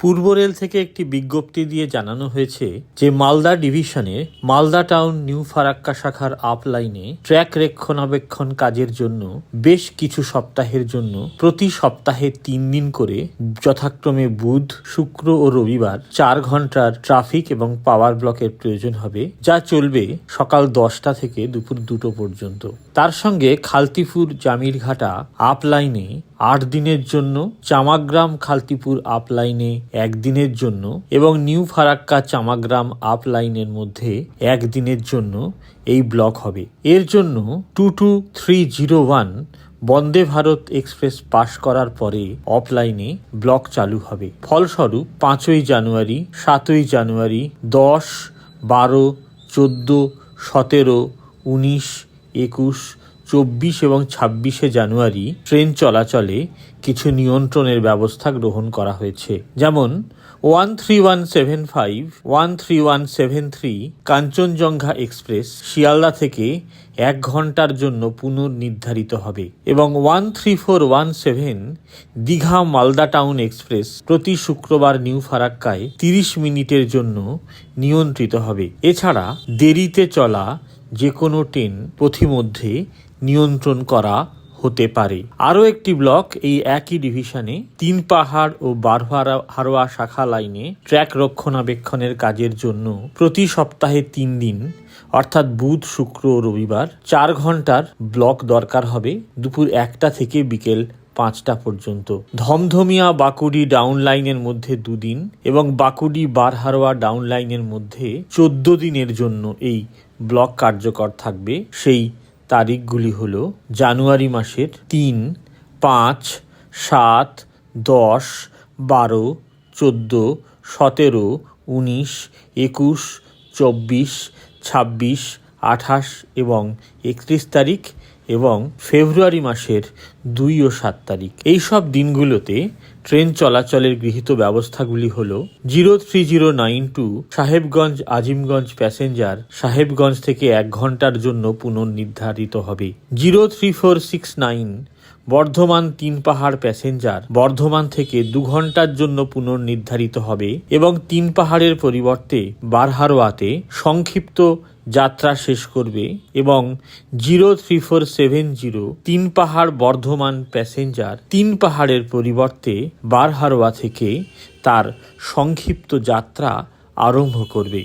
পূর্ব rail থেকে একটি বিজ্ঞপ্তি দিয়ে জানানো হয়েছে যে মালদা ডিভিশনে মালদা টাউন নিউ ফারাক্কা শাখার আপ লাইনে ট্র্যাক রক্ষণাবেক্ষণ কাজের জন্য বেশ কিছু সপ্তাহের জন্য প্রতি সপ্তাহে তিন দিন করে যথাক্রমে বুধ, শুক্র ও রবিবার চার ঘণ্টার ট্রাফিক এবং পাওয়ার ব্লকের প্রয়োজন হবে, যা চলবে সকাল দশটা থেকে দুপুর দুটো পর্যন্ত। তার সঙ্গে খালতিপুর জামিরঘাটা আপ লাইনে আট দিনের জন্য চামাগ্রাম খালতিপুর আপ লাইনে একদিনের জন্য এবং নিউ ফারাক্কা চামাগ্রাম আপলাইনের মধ্যে একদিনের জন্য এই ব্লক হবে। এর জন্য two two three zero one Vande Bharat express পাশ করার পরে অফলাইনে ব্লক চালু হবে। ফলস্বরূপ পাঁচই জানুয়ারি, সাতই জানুয়ারি, দশ, বারো, চোদ্দ, সতেরো, উনিশ, একুশ চব্বিশ এবং ছাব্বিশে জানুয়ারি ট্রেন চলাচলে কিছু নিয়ন্ত্রণের ব্যবস্থা গ্রহণ করা হয়েছে। যেমন one three one seven five one three one seven three Kanchenjunga express Sealdah থেকে এক ঘণ্টার জন্য পুনর্নির্ধারিত হবে এবং one three four one seven Digha Malda town express প্রতি শুক্রবার নিউ ফারাক্কায় তিরিশ মিনিটের জন্য নিয়ন্ত্রিত হবে। এছাড়া দেরিতে চলা যে কোনো ট্রেন পথিমধ্যে নিয়ন্ত্রণ করা হতে পারে। আরও একটি ব্লক এই একই ডিভিশনে তিন পাহাড় ও বারহারা হারোয়া শাখা লাইনে ট্র্যাক রক্ষণাবেক্ষণের কাজের জন্য প্রতি সপ্তাহে তিন দিন, অর্থাৎ বুধ, শুক্র ও রবিবার চার ঘণ্টার ব্লক দরকার হবে দুপুর একটা থেকে বিকেল পাঁচটা পর্যন্ত। ধমধমিয়া বাকুড়ি ডাউন লাইনের মধ্যে দুদিন এবং বাকুড়ি বারহারোয়া ডাউন লাইনের মধ্যে চোদ্দ দিনের জন্য এই ব্লক কার্যকর থাকবে। সেই তারিখগুলি হল জানুয়ারি মাসের তিন, পাঁচ, সাত, দশ, বারো, চোদ্দ, সতেরো, উনিশ, একুশ, চব্বিশ, ছাব্বিশ, আঠাশ এবং একত্রিশ তারিখ এবং ফেব্রুয়ারি মাসের দুই ও সাত তারিখ। এই সব দিনগুলোতে ট্রেন চলাচলের গৃহীত ব্যবস্থাগুলি হল zero three zero nine two Sahebganj Azimganj passenger Sahebganj থেকে এক ঘণ্টার জন্য পুনর্নির্ধারিত হবে। Zero three four six nine Bardhaman Tin Pahar passenger Bardhaman থেকে দু ঘণ্টার জন্য পুনর্নির্ধারিত হবে এবং তিন পাহাড়ের পরিবর্তে বারহারোয়াতে সংক্ষিপ্ত যাত্রা শেষ করবে এবং zero three four seven zero Tin Pahar Bardhaman passenger তিন পাহাড়ের পরিবর্তে বারহারোয়া থেকে তার সংক্ষিপ্ত যাত্রা আরম্ভ করবে।